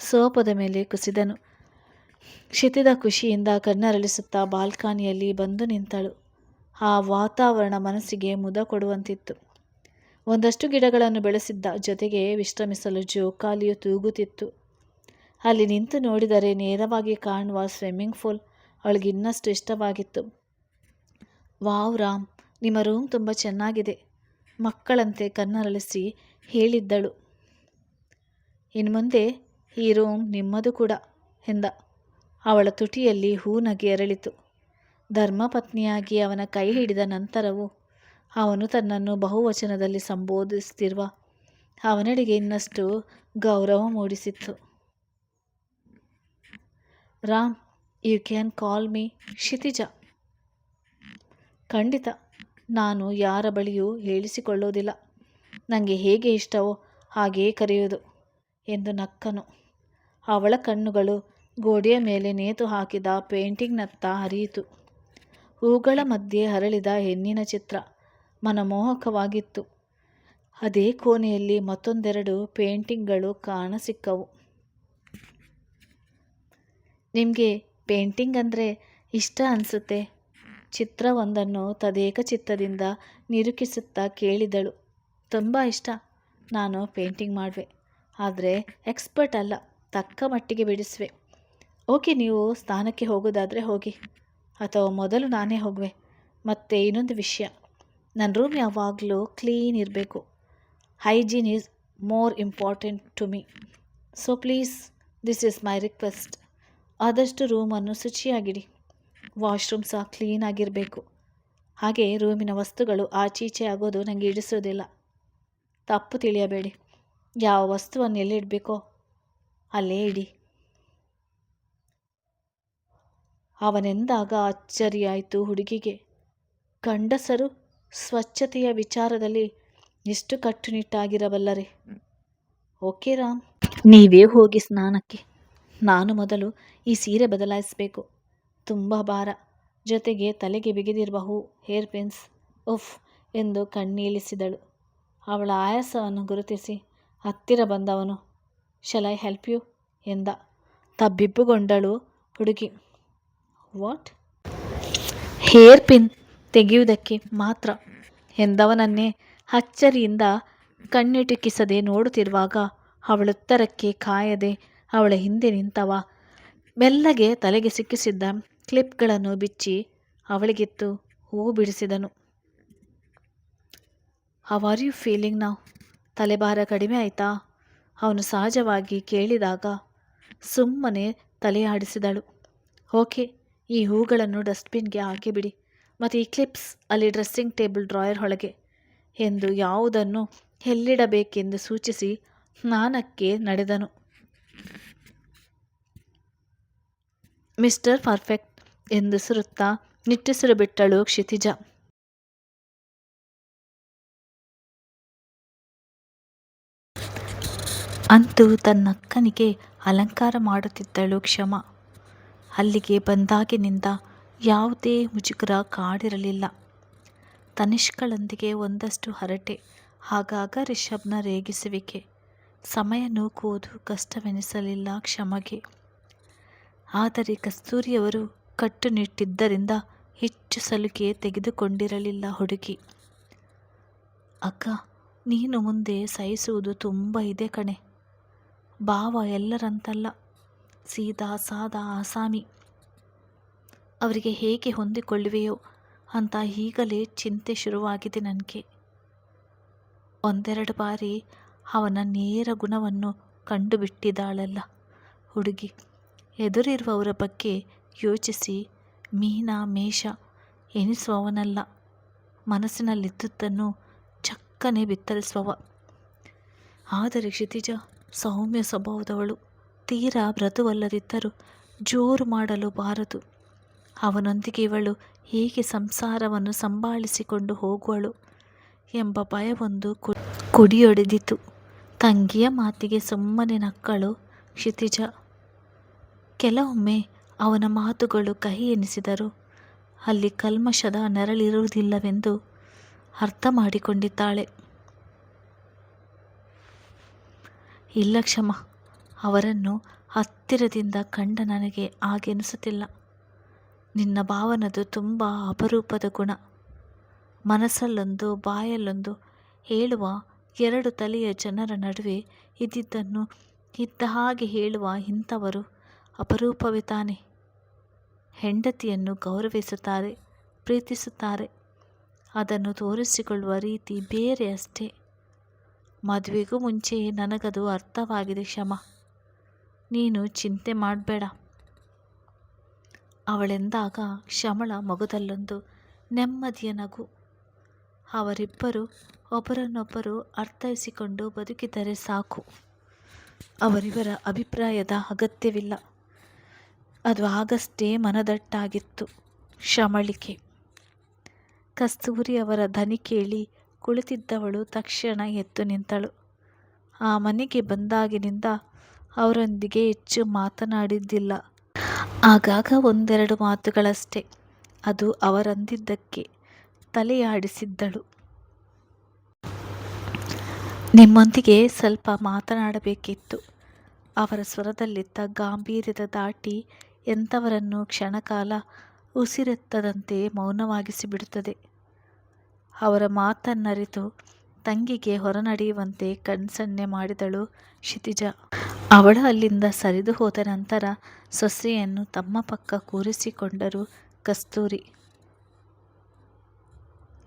ಸೋಪದ ಮೇಲೆ ಕುಸಿದನು. ಕ್ಷಿತಿದ ಖುಷಿಯಿಂದ ಕಣ್ಣರಳಿಸುತ್ತಾ ಬಾಲ್ಕನಿಯಲ್ಲಿ ಬಂದು ನಿಂತಳು. ಆ ವಾತಾವರಣ ಮನಸ್ಸಿಗೆ ಮುದ ಕೊಡುವಂತಿತ್ತು. ಒಂದಷ್ಟು ಗಿಡಗಳನ್ನು ಬೆಳೆಸಿದ್ದ ಜೊತೆಗೆ ವಿಶ್ರಮಿಸಲು ಜೋಕಾಲಿಯು ತೂಗುತ್ತಿತ್ತು. ಅಲ್ಲಿ ನಿಂತು ನೋಡಿದರೆ ನೇರವಾಗಿ ಕಾಣುವ ಸ್ವಿಮ್ಮಿಂಗ್ ಪೂಲ್ ಅವಳಿಗೆ ಇನ್ನಷ್ಟು ಇಷ್ಟವಾಗಿತ್ತು. ವಾವ್ ರಾಮ್, ನಿಮ್ಮ ರೂಮ್ ತುಂಬ ಚೆನ್ನಾಗಿದೆ, ಮಕ್ಕಳಂತೆ ಕಣ್ಣರಳಿಸಿ ಹೇಳಿದ್ದಳು. ಇನ್ಮುಂದೆ ಈ ರೂಮ್ ನಿಮ್ಮದು ಕೂಡ, ಎಂದ. ಅವಳ ತುಟಿಯಲ್ಲಿ ಹೂನಗೆ ಅರಳಿತು. ಧರ್ಮಪತ್ನಿಯಾಗಿ ಅವನ ಕೈ ಹಿಡಿದ ನಂತರವೂ ಅವನು ತನ್ನನ್ನು ಬಹುವಚನದಲ್ಲಿ ಸಂಬೋಧಿಸುತ್ತಿರುವ ಅವನಡಿಗೆ ಇನ್ನಷ್ಟು ಗೌರವ ಮೂಡಿಸಿತ್ತು. Ram you can call me Kshitija. ಖಂಡಿತ, ನಾನು ಯಾರ ಬಳಿಯೂ ಹೇಳಿಸಿಕೊಳ್ಳೋದಿಲ್ಲ. ನನಗೆ ಹೇಗೆ ಇಷ್ಟವೋ ಹಾಗೆಯೇ ಕರೆಯುವುದು. ಎಂದು ನಕ್ಕನು. ಅವಳ ಕಣ್ಣುಗಳು ಗೋಡೆಯ ಮೇಲೆ ನೇತು ಹಾಕಿದ ಪೇಂಟಿಂಗ್ನತ್ತ ಹರಿಯಿತು. ಹೂಗಳ ಮಧ್ಯೆ ಹರಳಿದ ಹೆಣ್ಣಿನ ಚಿತ್ರ ಮನಮೋಹಕವಾಗಿತ್ತು. ಅದೇ ಕೋಣೆಯಲ್ಲಿ ಮತ್ತೊಂದೆರಡು ಪೇಂಟಿಂಗ್ಗಳು ಕಾಣಸಿಕ್ಕವು. ನಿಮಗೆ ಪೇಂಟಿಂಗ್ ಅಂದರೆ ಇಷ್ಟ ಅನಿಸುತ್ತೆ? ಚಿತ್ರವೊಂದನ್ನು ತದೇಕ ಚಿತ್ತದಿಂದ ನಿರೂಪಿಸುತ್ತಾ ಕೇಳಿದಳು. ತುಂಬ ಇಷ್ಟ. ನಾನು ಪೇಂಟಿಂಗ್ ಮಾಡುವೆ. ಆದರೆ ಎಕ್ಸ್ಪರ್ಟ್ ಅಲ್ಲ, ತಕ್ಕ ಮಟ್ಟಿಗೆ ಬಿಡಿಸುವೆ. ಓಕೆ, ನೀವು ಸ್ಥಾನಕ್ಕೆ ಹೋಗೋದಾದರೆ ಹೋಗಿ. ಅಥವಾ ಮೊದಲು ನಾನೇ ಹೋಗುವೆ. ಮತ್ತು ಇನ್ನೊಂದು ವಿಷಯ. ನನ್ನ ರೂಮ್ ಯಾವಾಗಲೂ ಕ್ಲೀನ್ ಇರಬೇಕು. Hygiene is more important to me so please this is my request ಆದಷ್ಟು ರೂಮನ್ನು ಶುಚಿಯಾಗಿಡಿ. ವಾಶ್ರೂಮ್ ಸಹ ಕ್ಲೀನಾಗಿರಬೇಕು ಹಾಗೆ ರೂಮಿನ ವಸ್ತುಗಳು ಆಚೀಚೆ ಆಗೋದು ನನಗೆ ಇಡಿಸೋದಿಲ್ಲ ತಪ್ಪು ತಿಳಿಯಬೇಡಿ. ಯಾವ ವಸ್ತುವನ್ನು ಎಲ್ಲಿಡಬೇಕೋ ಅಲ್ಲೇ ಇಡಿ. ಅವನೆಂದಾಗ ಅಚ್ಚರಿಯಾಯಿತು ಹುಡುಗಿಗೆ. ಗಂಡಸರು ಸ್ವಚ್ಛತೆಯ ವಿಚಾರದಲ್ಲಿ ಎಷ್ಟು ಕಟ್ಟುನಿಟ್ಟಾಗಿರಬಲ್ಲರೆ. ಓಕೆ ರಾಮ್. ನೀವೇ ಹೋಗಿ ಸ್ನಾನಕ್ಕೆ. ನಾನು ಮೊದಲು ಈ ಸೀರೆ ಬದಲಾಯಿಸಬೇಕು. ತುಂಬ ಭಾರ. ಜೊತೆಗೆ ತಲೆಗೆ ಬಿಗಿದಿರುವ ಹೂ, ಹೇರ್ ಪಿನ್ಸ್, ಉಫ್ ಎಂದು ಕಣ್ಣೀಳಿಸಿದಳು ಅವಳ ಆಯಾಸವನ್ನು ಗುರುತಿಸಿ ಹತ್ತಿರ ಬಂದವನು. ಶಲ್ ಐ ಹೆಲ್ಪ್ ಯು ಎಂದ. ತಬ್ಬಿಬ್ಬುಗೊಂಡಳು ಹುಡುಗಿ. ವಾಟ್ ಹೇರ್ ಪಿನ್ ತೆಗೆಯುವುದಕ್ಕೆ ಮಾತ್ರ, ಎಂದವನನ್ನೇ ಅಚ್ಚರಿಯಿಂದ ಕಣ್ಣಿಟುಕಿಸದೆ ನೋಡುತ್ತಿರುವಾಗ ಅವಳುತ್ತರಕ್ಕೆ ಕಾಯದೆ ಅವಳ ಹಿಂದೆ ನಿಂತವ. ಮೆಲ್ಲಗೆ ತಲೆಗೆ ಸಿಕ್ಕಿಸಿದ್ದ ಕ್ಲಿಪ್ಗಳನ್ನು ಬಿಚ್ಚಿ ಅವಳಿಗೆತ್ತು ಹೂ ಬಿಡಿಸಿದನು ಹವ್ ಆರ್ ಯು ಫೀಲಿಂಗ್ ನಾವು ತಲೆಭಾರ ಕಡಿಮೆ ಆಯಿತಾ? ಅವನು ಸಹಜವಾಗಿ ಕೇಳಿದಾಗ ಸುಮ್ಮನೆ ತಲೆಯಾಡಿಸಿದಳು ಓಕೆ, ಈ ಹೂಗಳನ್ನು ಡಸ್ಟ್ಬಿನ್ಗೆ ಹಾಕಿಬಿಡಿ. ಮತ್ತು ಈ ಕ್ಲಿಪ್ಸ್ ಅಲ್ಲಿ ಡ್ರೆಸ್ಸಿಂಗ್ ಟೇಬಲ್ ಡ್ರಾಯರ್ ಒಳಗೆ ಎಂದು ಯಾವುದನ್ನು ಎಲ್ಲಿಡಬೇಕೆಂದು ಸೂಚಿಸಿ ಸ್ನಾನಕ್ಕೆ ನಡೆದನು. ಮಿಸ್ಟರ್ ಪರ್ಫೆಕ್ಟ್ ಎಂದೆಸರುತ್ತಾ ನಿಟ್ಟುಸಿರು ಬಿಟ್ಟಳು ಕ್ಷಿತಿಜ. ಅಂತೂ ತನ್ನಕ್ಕನಿಗೆ ಅಲಂಕಾರ ಮಾಡುತ್ತಿದ್ದಳು ಕ್ಷಮ. ಅಲ್ಲಿಗೆ ಬಂದಾಗಿನಿಂದ ಯಾವುದೇ ಮುಜುಗರ ಕಾಡಿರಲಿಲ್ಲ. ತನಿಷ್ಕಳೊಂದಿಗೆ ಒಂದಷ್ಟು ಹರಟೆ, ಹಾಗಾಗ ರಿಷಬ್ನ ರೇಗಿಸುವಿಕೆ. ಸಮಯ ನೂಕುವುದು ಕಷ್ಟವೆನಿಸಲಿಲ್ಲ ಕ್ಷಮಗೆ. ಆದರೆ ಕಸ್ತೂರಿಯವರು ಕಟ್ಟುನಿಟ್ಟಿದ್ದರಿಂದ ಹೆಚ್ಚು ಸಲುಕೆ ತೆಗೆದುಕೊಂಡಿರಲಿಲ್ಲ ಹುಡುಗಿ. ಅಕ್ಕ, ನೀನು ಮುಂದೆ ಸಹಿಸುವುದು ತುಂಬ ಇದೆ ಕಣೆ. ಭಾವ ಎಲ್ಲರಂತಲ್ಲ. ಸೀದಾ ಸಾದಾ ಆಸಾಮಿ. ಅವರಿಗೆ ಹೇಗೆ ಹೊಂದಿಕೊಳ್ಳುವೆಯೋ ಅಂತ ಈಗಲೇ ಚಿಂತೆ ಶುರುವಾಗಿದೆ ನನಗೆ. ಒಂದೆರಡು ಬಾರಿ ಅವನ ನೇರ ಗುಣವನ್ನು ಕಂಡುಬಿಟ್ಟಿದ್ದಾಳಲ್ಲ. ಹುಡುಗಿ, ಎದುರಿರುವವರ ಬಗ್ಗೆ ಯೋಚಿಸಿ, ಮೀನ ಮೇಷ ಎನಿಸುವವನಲ್ಲ. ಮನಸ್ಸಿನಲ್ಲಿದ್ದುದನ್ನು ಚಕ್ಕನೆ ಬಿತ್ತರಿಸುವವ. ಆದರೆ ಕ್ಷಿತಿಜ ಸೌಮ್ಯ ಸ್ವಭಾವದವಳು. ತೀರಾ ಮೃದುವಲ್ಲದಿದ್ದರೂ ಜೋರು ಮಾಡಲು ಬಾರದು. ಅವನೊಂದಿಗೆ ಇವಳು ಹೇಗೆ ಸಂಸಾರವನ್ನು ಸಂಭಾಳಿಸಿಕೊಂಡು ಹೋಗುವಳು ಎಂಬ ಭಯವೊಂದು ಕುಡಿಯೊಡೆದಿತು. ತಂಗಿಯ ಮಾತಿಗೆ ಸುಮ್ಮನೆ ನಕ್ಕಳು ಕ್ಷಿತಿಜ. ಕೆಲವೊಮ್ಮೆ ಅವನ ಮಾತುಗಳು ಕಹಿ ಎನಿಸಿದರು ಅಲ್ಲಿ ಕಲ್ಮಶದ ನೆರಳಿರುವುದಿಲ್ಲವೆಂದು ಅರ್ಥ ಮಾಡಿಕೊಂಡಿದ್ದಾಳೆ. ಇಲ್ಲ ಕ್ಷಮ. ಅವರನ್ನು ಹತ್ತಿರದಿಂದ ಕಂಡ ನನಗೆ ಹಾಗೆನಿಸುತ್ತಿಲ್ಲ ನಿನ್ನ ಭಾವನದು ತುಂಬ ಅಪರೂಪದ ಗುಣ. ಮನಸ್ಸಲ್ಲೊಂದು, ಬಾಯಲ್ಲೊಂದು ಹೇಳುವ ಎರಡು ತಲೆಯ ಜನರ ನಡುವೆ ಇದ್ದಿದ್ದನ್ನು ಇದ್ದ ಹಾಗೆ ಹೇಳುವ ಇಂಥವರು ಅಪರೂಪವೇ ತಾನೆ. ಹೆಂಡತಿಯನ್ನು ಗೌರವಿಸುತ್ತಾರೆ, ಪ್ರೀತಿಸುತ್ತಾರೆ. ಅದನ್ನು ತೋರಿಸಿಕೊಳ್ಳುವ ರೀತಿ ಬೇರೆ ಅಷ್ಟೇ. ಮದುವೆಗೂ ಮುಂಚೆ ನನಗದು ಅರ್ಥವಾಗಿದೆ ಕ್ಷಮ. ನೀನು ಚಿಂತೆ ಮಾಡಬೇಡ. ಅವಳೆಂದಾಗ ಕ್ಷಮಳ ಮಗುದಲ್ಲೊಂದು ನೆಮ್ಮದಿಯ ನಗು. ಅವರಿಬ್ಬರು ಒಬ್ಬರನ್ನೊಬ್ಬರು ಅರ್ಥೈಸಿಕೊಂಡು ಬದುಕಿದರೆ ಸಾಕು. ಅವರಿವರ ಅಭಿಪ್ರಾಯದ ಅಗತ್ಯವಿಲ್ಲ. ಅದು ಆಗಷ್ಟೇ ಮನದಟ್ಟಾಗಿತ್ತು. ಶಮಳಿಕೆ ಕಸ್ತೂರಿ ಅವರ ಧನಿ ಕೇಳಿ ಕುಳಿತಿದ್ದವಳು ತಕ್ಷಣ ಎದ್ದು ನಿಂತಳು. ಆ ಮನೆಗೆ ಬಂದಾಗಿನಿಂದ ಅವರೊಂದಿಗೆ ಹೆಚ್ಚು ಮಾತನಾಡಿದ್ದಿಲ್ಲ. ಆಗಾಗ ಒಂದೆರಡು ಮಾತುಗಳಷ್ಟೇ. ಅದು ಅವರಂದಿದ್ದಕ್ಕೆ ತಲೆಯಾಡಿಸಿದ್ದಳು. ನಿಮ್ಮೊಂದಿಗೆ ಸ್ವಲ್ಪ ಮಾತನಾಡಬೇಕಿತ್ತು. ಅವರ ಸ್ವರದಲ್ಲಿದ್ದ ಗಾಂಭೀರ್ಯದ ದಾಟಿ ಎಂಥವರನ್ನು ಕ್ಷಣಕಾಲ ಉಸಿರೆತ್ತದಂತೆ ಮೌನವಾಗಿಸಿಬಿಡುತ್ತದೆ. ಅವರ ಮಾತನ್ನರಿತು. ತಂಗಿಗೆ ಹೊರನಡೆಯುವಂತೆ ಕಣ್ಸನ್ನೆ ಮಾಡಿದಳು ಕ್ಷಿತಿಜ. ಅವಳು ಅಲ್ಲಿಂದ ಸರಿದು ಹೋದ ನಂತರ ಸೊಸೆಯನ್ನು ತಮ್ಮ ಪಕ್ಕ ಕೂರಿಸಿಕೊಂಡರು ಕಸ್ತೂರಿ.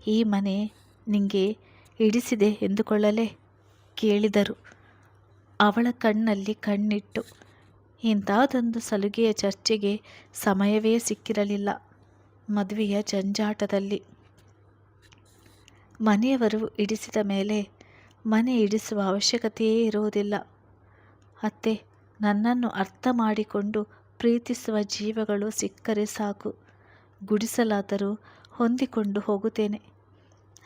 ಈ ಮನೆ ನಿಂಗೆ ಹಿಡಿಸಿದೆ ಎಂದುಕೊಳ್ಳಲೇ ಕೇಳಿದರು. ಅವಳ ಕಣ್ಣಲ್ಲಿ ಕಣ್ಣಿಟ್ಟು. ಇಂಥದೊಂದು ಸಲುಗೆಯ ಚರ್ಚೆಗೆ ಸಮಯವೇ ಸಿಕ್ಕಿರಲಿಲ್ಲ. ಮದುವೆಯ ಜಂಜಾಟದಲ್ಲಿ. ಮನೆಯವರು ಇಡಿಸಿದ ಮೇಲೆ ಮನೆ ಇಡಿಸುವ ಅವಶ್ಯಕತೆಯೇ ಇರುವುದಿಲ್ಲ. ಅತ್ತೆ, ನನ್ನನ್ನು ಅರ್ಥ ಮಾಡಿಕೊಂಡು ಪ್ರೀತಿಸುವ ಜೀವಗಳು ಸಿಕ್ಕರೆ ಸಾಕು. ಗುಡಿಸಲಾದರೂ ಹೊಂದಿಕೊಂಡು ಹೋಗುತ್ತೇನೆ.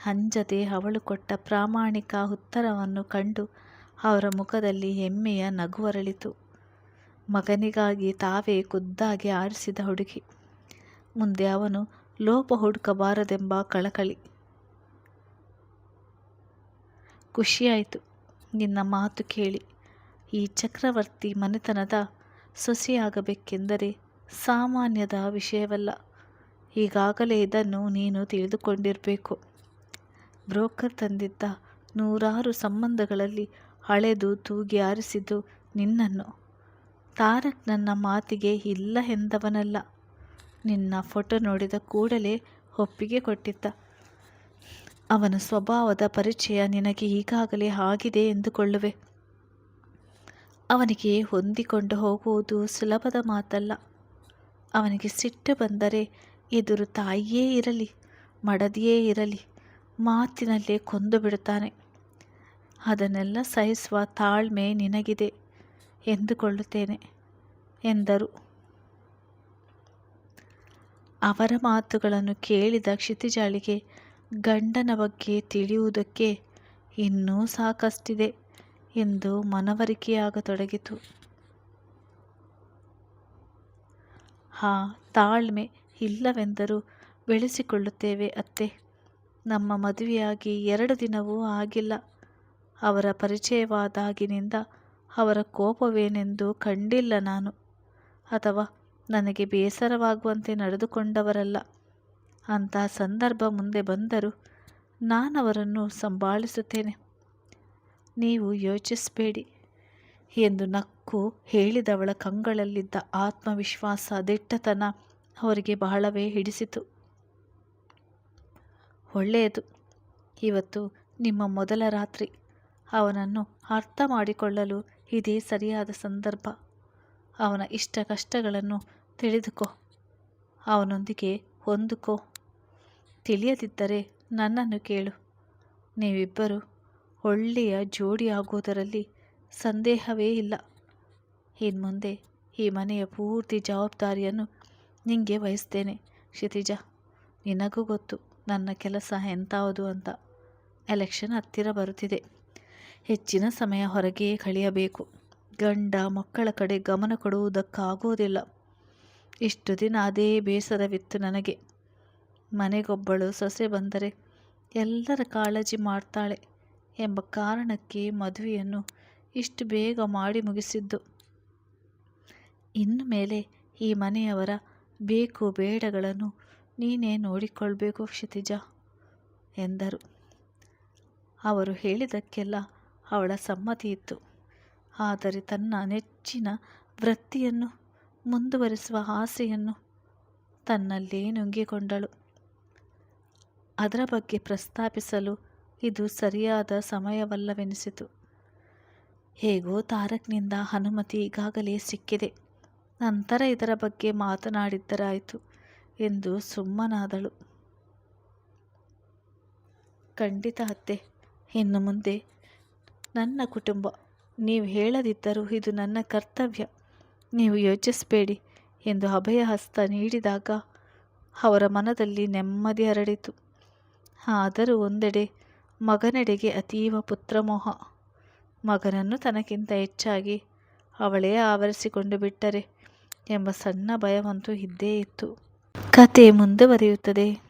ಅಂಜದೆ ಅವಳು ಕೊಟ್ಟ ಪ್ರಾಮಾಣಿಕ ಉತ್ತರವನ್ನು ಕಂಡು ಅವರ ಮುಖದಲ್ಲಿ ಹೆಮ್ಮೆಯ ನಗುವರಳಿತು. ಮಗನಿಗಾಗಿ ತಾವೇ ಖುದ್ದಾಗಿ ಆರಿಸಿದ ಹುಡುಗಿ. ಮುಂದೆ ಅವನು ಲೋಪ ಹುಡುಕಬಾರದೆಂಬ ಕಳಕಳಿ. ಖುಷಿಯಾಯಿತು. ನಿನ್ನ ಮಾತು ಕೇಳಿ. ಈ ಚಕ್ರವರ್ತಿ ಮನೆತನದ ಸೊಸೆಯಾಗಬೇಕೆಂದರೆ ಸಾಮಾನ್ಯದ ವಿಷಯವಲ್ಲ. ಈಗಾಗಲೇ ಇದನ್ನು ನೀನು ತಿಳಿದುಕೊಂಡಿರಬೇಕು. ಬ್ರೋಕರ್ ತಂದಿದ್ದ ನೂರಾರು ಸಂಬಂಧಗಳಲ್ಲಿ ಹಳೆದು ತೂಗಿ ಆರಿಸಿದ್ದು ನಿನ್ನನ್ನು. ತಾರಕ್ ನನ್ನ ಮಾತಿಗೆ ಇಲ್ಲ ಎಂದವನಲ್ಲ. ನಿನ್ನ ಫೋಟೋ ನೋಡಿದ ಕೂಡಲೇ ಒಪ್ಪಿಗೆ ಕೊಟ್ಟಿದ್ದ. ಅವನ ಸ್ವಭಾವದ ಪರಿಚಯ ನಿನಗೆ ಈಗಾಗಲೇ ಆಗಿದೆ ಎಂದುಕೊಳ್ಳುವೆ. ಅವನಿಗೆ ಹೊಂದಿಕೊಂಡು ಹೋಗುವುದು ಸುಲಭದ ಮಾತಲ್ಲ. ಅವನಿಗೆ ಸಿಟ್ಟು ಬಂದರೆ ಎದುರು ತಾಯಿಯೇ ಇರಲಿ, ಮಡದಿಯೇ ಇರಲಿ, ಮಾತಿನಲ್ಲೇ ಕೊಂದು ಬಿಡುತ್ತಾನೆ. ಅದನ್ನೆಲ್ಲ ಸಹಿಸುವ ತಾಳ್ಮೆ ನಿನಗಿದೆ ಎಂದುಕೊಳ್ಳುತ್ತೇನೆ ಎಂದರು. ಅವರ ಮಾತುಗಳನ್ನು ಕೇಳಿದ ಕ್ಷಿತಿಜಾಳಿಗೆ ಗಂಡನ ಬಗ್ಗೆ ತಿಳಿಯುವುದಕ್ಕೆ ಇನ್ನೂ ಸಾಕಷ್ಟಿದೆ ಎಂದು ಮನವರಿಕೆಯಾಗತೊಡಗಿತು. ಹಾ, ತಾಳ್ಮೆ ಇಲ್ಲವೆಂದರೂ ಬೆಳೆಸಿಕೊಳ್ಳುತ್ತೇವೆ ಅತ್ತೆ. ನಮ್ಮ ಮದುವೆಯಾಗಿ ಎರಡು ದಿನವೂ ಆಗಿಲ್ಲ. ಅವರ ಪರಿಚಯವಾದಾಗಿನಿಂದ ಅವರ ಕೋಪವೇನೆಂದು ಕಂಡಿಲ್ಲ ನಾನು. ಅಥವಾ ನನಗೆ ಬೇಸರವಾಗುವಂತೆ ನಡೆದುಕೊಂಡವರಲ್ಲ. ಅಂಥ ಸಂದರ್ಭ ಮುಂದೆ ಬಂದರೂ ನಾನವರನ್ನು ಸಂಭಾಳಿಸುತ್ತೇನೆ. ನೀವು ಯೋಚಿಸಬೇಡಿ. ಎಂದು ನಕ್ಕು ಹೇಳಿದವಳ ಕಂಗಳಲ್ಲಿದ್ದ ಆತ್ಮವಿಶ್ವಾಸ ದಿಟ್ಟತನ ಅವರಿಗೆ ಬಹಳವೇ ಹಿಡಿಸಿತು. ಒಳ್ಳೆಯದು. ಇವತ್ತು ನಿಮ್ಮ ಮೊದಲ ರಾತ್ರಿ. ಅವನನ್ನು ಅರ್ಥ ಮಾಡಿಕೊಳ್ಳಲು ಇದೇ ಸರಿಯಾದ ಸಂದರ್ಭ. ಅವನ ಇಷ್ಟ ಕಷ್ಟಗಳನ್ನು ತಿಳಿದುಕೋ. ಅವನೊಂದಿಗೆ ಹೊಂದಿಕೋ. ತಿಳಿಯದಿದ್ದರೆ ನನ್ನನ್ನು ಕೇಳು. ನೀವಿಬ್ಬರು ಒಳ್ಳೆಯ ಜೋಡಿಯಾಗುವುದರಲ್ಲಿ ಸಂದೇಹವೇ ಇಲ್ಲ. ಇನ್ಮುಂದೆ ಈ ಮನೆಯ ಪೂರ್ತಿ ಜವಾಬ್ದಾರಿಯನ್ನು ನಿಂಗೆ ವಹಿಸ್ತೇನೆ, ಕ್ಷಿತಿಜ. ನಿನಗೂ ಗೊತ್ತು, ನನ್ನ ಕೆಲಸ ಎಂಥವುದು ಅಂತ. ಎಲೆಕ್ಷನ್ ಹತ್ತಿರ ಬರುತ್ತಿದೆ. ಹೆಚ್ಚಿನ ಸಮಯ ಹೊರಗೆಯೇ ಕಳೆಯಬೇಕು. ಗಂಡ ಮಕ್ಕಳ ಕಡೆ ಗಮನ ಕೊಡುವುದಕ್ಕಾಗುವುದಿಲ್ಲ. ಇಷ್ಟು ದಿನ ಅದೇ ಬೇಸರವಿತ್ತು ನನಗೆ. ಮನೆಗೊಬ್ಬಳು ಸೊಸೆ ಬಂದರೆ ಎಲ್ಲರ ಕಾಳಜಿ ಮಾಡ್ತಾಳೆ ಎಂಬ ಕಾರಣಕ್ಕೆ ಮದುವೆಯನ್ನು ಇಷ್ಟು ಬೇಗ ಮಾಡಿ ಮುಗಿಸಿದ್ದು. ಇನ್ನು ಮೇಲೆ ಈ ಮನೆಯವರ ಬೇಕು ಬೇಡಗಳನ್ನು ನೀನೇ ನೋಡಿಕೊಳ್ಬೇಕು ಕ್ಷಿತಿಜ ಎಂದರು. ಅವರು ಹೇಳಿದ್ದಕ್ಕೆಲ್ಲ ಅವಳ ಸಮ್ಮತಿ ಇತ್ತು. ಆದರೆ ತನ್ನ ನೆಚ್ಚಿನ ವೃತ್ತಿಯನ್ನು ಮುಂದುವರಿಸುವ ಆಸೆಯನ್ನು ತನ್ನಲ್ಲೇ ನುಂಗಿಕೊಂಡಳು. ಅದರ ಬಗ್ಗೆ ಪ್ರಸ್ತಾಪಿಸಲು ಇದು ಸರಿಯಾದ ಸಮಯವಲ್ಲವೆನಿಸಿತು. ಹೇಗೋ ತಾರಕ್ನಿಂದ ಅನುಮತಿ ಈಗಾಗಲೇ ಸಿಕ್ಕಿದೆ. ನಂತರ ಇದರ ಬಗ್ಗೆ ಮಾತನಾಡಿದ್ದರಾಯಿತು ಎಂದು ಸುಮ್ಮನಾದಳು. ಖಂಡಿತ ಅತ್ತೆ, ಇನ್ನು ಮುಂದೆ ನನ್ನ ಕುಟುಂಬ, ನೀವು ಹೇಳದಿದ್ದರೂ ಇದು ನನ್ನ ಕರ್ತವ್ಯ. ನೀವು ಯೋಚಿಸಬೇಡಿ ಎಂದು ಅಭಯ ಹಸ್ತ ನೀಡಿದಾಗ ಅವರ ಮನದಲ್ಲಿ ನೆಮ್ಮದಿ ಹರಡಿತು. ಆದರೂ ಒಂದೆಡೆ ಮಗನೆಡೆಗೆ ಅತೀವ ಪುತ್ರಮೋಹ. ಮಗನನ್ನು ತನಗಿಂತ ಹೆಚ್ಚಾಗಿ ಅವಳೇ ಆವರಿಸಿಕೊಂಡು ಬಿಟ್ಟರೆ ಎಂಬ ಸಣ್ಣ ಭಯವಂತೂ ಇದ್ದೇ ಇತ್ತು. ಕತೆ ಮುಂದುವರಿಯುತ್ತದೆ.